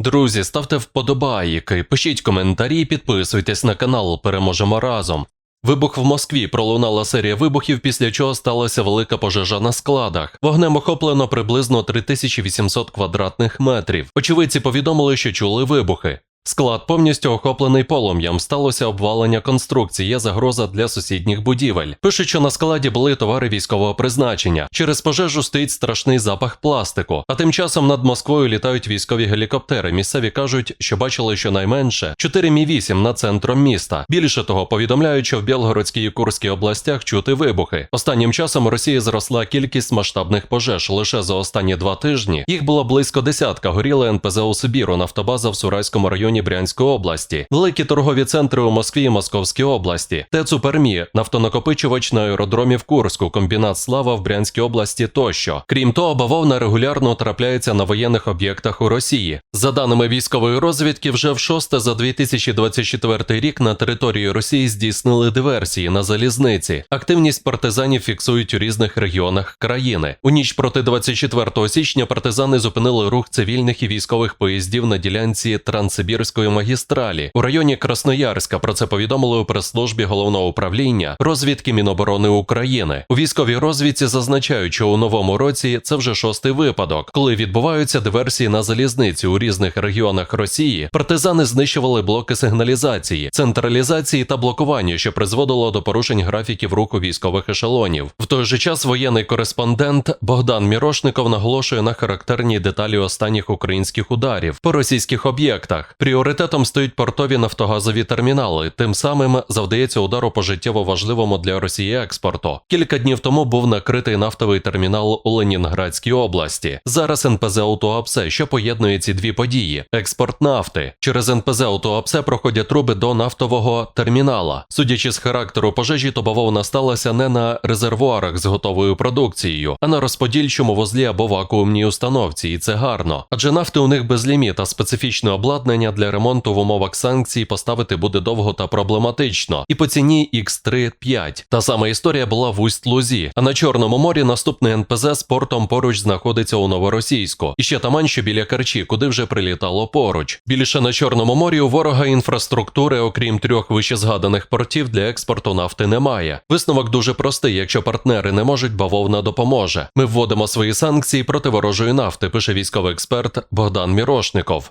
Друзі, ставте вподобайки, пишіть коментарі, підписуйтесь на канал, переможемо разом. Вибух в Москві пролунала серія вибухів, після чого сталася велика пожежа на складах. Вогнем охоплено приблизно 3800 квадратних метрів. Очевидці повідомили, що чули вибухи. Склад повністю охоплений полум'ям, сталося обвалення конструкції, є загроза для сусідніх будівель. Пишуть, що на складі були товари військового призначення. Через пожежу стоїть страшний запах пластику. А тим часом над Москвою літають військові гелікоптери. Місцеві кажуть, що бачили щонайменше 4 Мі-8 над центром міста. Більше того, повідомляють, що в Білгородській і Курській областях чути вибухи. Останнім часом у Росії зросла кількість масштабних пожеж. Лише за останні два тижні їх було близько десятка. Горіли НПЗ у Сибіру, нафтобаза в Сурайському районі Брянської області, великі торгові центри у Москві і Московській області, ТЕЦ у Пермі, нафтонакопичувач на аеродромі в Курську, комбінат Слава в Брянській області тощо. Крім того, бавовна регулярно трапляється на воєнних об'єктах у Росії. За даними військової розвідки, вже в шосте за 2024 рік на території Росії здійснили диверсії на залізниці. Активність партизанів фіксують у різних регіонах країни. У ніч проти 24 січня партизани зупинили рух цивільних і військових поїздів на ділянці Транссибірської магістралі у районі Красноярська. Про це повідомили у прес-службі головного управління розвідки Міноборони України. У військовій розвідці зазначають, що у новому році це вже шостий випадок, коли відбуваються диверсії на залізниці у різних регіонах Росії. Партизани знищували блоки сигналізації, централізації та блокування, що призводило до порушень графіків руху військових ешелонів. В той же час воєнний кореспондент Богдан Мірошников наголошує на характерні деталі останніх українських ударів по російських об'єктах. Пріоритетом стоять портові нафтогазові термінали. Тим самим завдається удару по життєво важливому для Росії експорту. Кілька днів тому був накритий нафтовий термінал у Ленінградській області. Зараз НПЗ «Autoapse», що поєднує ці дві події: експорт нафти. Через НПЗ «Autoapse» проходять труби до нафтового термінала. Судячи з характеру пожежі, то бавовна сталася не на резервуарах з готовою продукцією, а на розподільчому вузлі або вакуумній установці, і це гарно. Адже нафти у них безліміт, а специфічне обладнання для ремонту в умовах санкцій поставити буде довго та проблематично. І по ціні X3 5. Та сама історія була в Усть-Лузі. А на Чорному морі наступний НПЗ з портом поруч знаходиться у Новоросійську. І ще таман, що біля Керчі, куди вже прилітало поруч. Більше на Чорному морі у ворога інфраструктури, окрім трьох вищезгаданих портів, для експорту нафти немає. Висновок дуже простий: якщо партнери не можуть, бавовна допоможе. Ми вводимо свої санкції проти ворожої нафти, пише військовий експерт Богдан Мірошников.